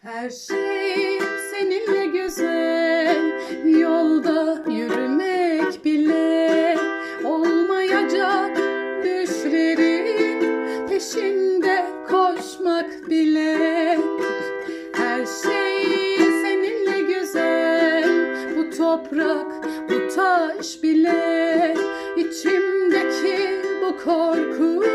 Her şey seninle güzel. Yolda yürümek bile Olmayacak. Düşlerin Peşinde koşmak bile. Her şey seninle güzel. Bu toprak, bu taş bile. İçimdeki bu korku